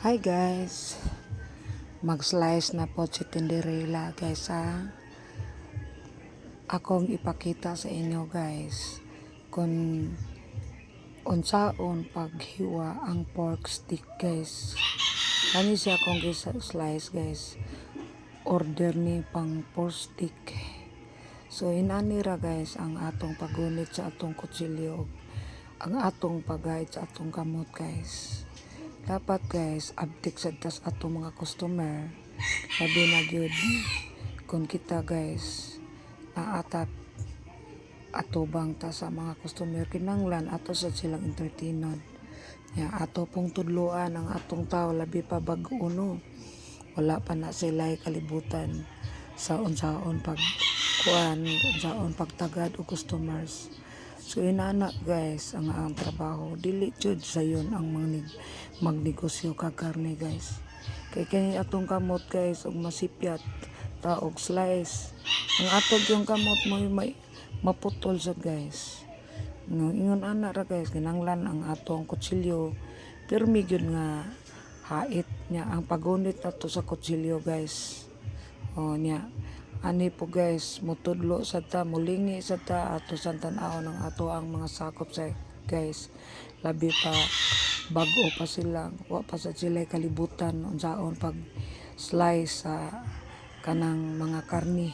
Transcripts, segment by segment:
Hi guys. Mag-slice na po si Tinderella guys ha. Akong ipakita sa inyo guys kung unsaon paghiwa ang pork stick guys. Kani siya akong slice guys. Order ni pang pork stick. So inanira guys ang atong pagunit sa atong kutsilyo ang atong pagayad sa atong kamot guys dapat guys update sa tas atong mga customer. Sabi na gyud kung kita guys naatap atubang ta sa mga customer kinanglan ato sa silang entertainment. Ya ato pong tudluan ang atong tao labi pa bag-uno wala pa na sila kalibutan sa unsaon pag kuan unsaon pagtagad og customers So inana guys ang ang trabaho dili jud sayon ang magnig magnegosyo ka karne guys. Kay kani atong kamot guys og masipyat ta og slice. Ang atog yung kamot mo may maputol sa guys. No, ingon ana ra guys kinanglan ang atong kutsilyo pirmi gyud nga hait niya ang pagunit nato sa kutsilyo guys. O niya ani po guys mutudlo sa ta mulingi sa ta ato sa tan-aw ng ato ang mga sakop sa guys. Labi pa bago pa sila wa pa sa sila kalibutan unsaon pag slice sa kanang mga karni.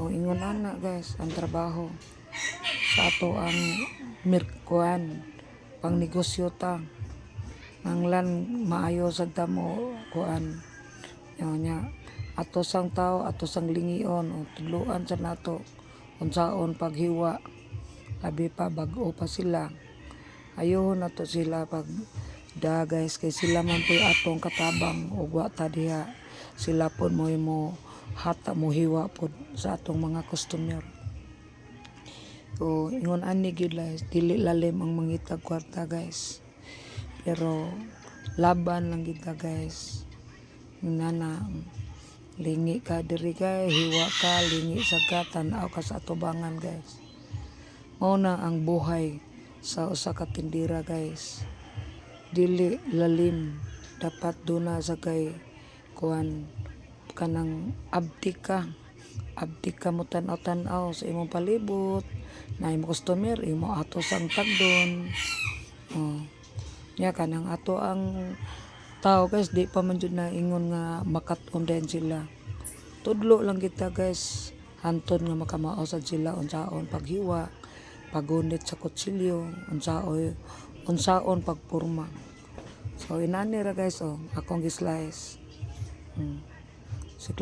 O ingon ana guys ang trabaho sa ato ang mirkuan pang negosyo ta nanglan maayo sa damo kuan yun niya ato sang tao ato sang lingion o tudluan sa nato. Unsaon paghiwa? Labi pa bag-o pa sila. Ayohon nato sila pag da guys kay sila man po atong katabang wa ta diha. Sila pod mo mo hata mo hiwa pod sa atong mga customer. So, ingon ani gyud guys, dili lalim ang mangitag kwarta guys. Pero laban lang kita guys. Nana lingi ka diri guys, hiwa ka, lingi sa ka, tanaw ka sa atubangan guys. Mao na ang buhay sa usa ka tindira guys. Dili lalim dapat duna sa kay kuan kanang abdi ka abdi ka mo tanaw-tanaw sa imong palibot na imong customer imo ato sang tagdon oh nya kanang ato ang tao guys di pa man na ingon nga makat-on din sila. Tudlo lang kita guys. Hanton nga makamao sad sila unsaon paghiwa pagunit sa kutsilyo unsaon unsaon pagpurma. So inani ra guys oh akong gislice. Hmm. si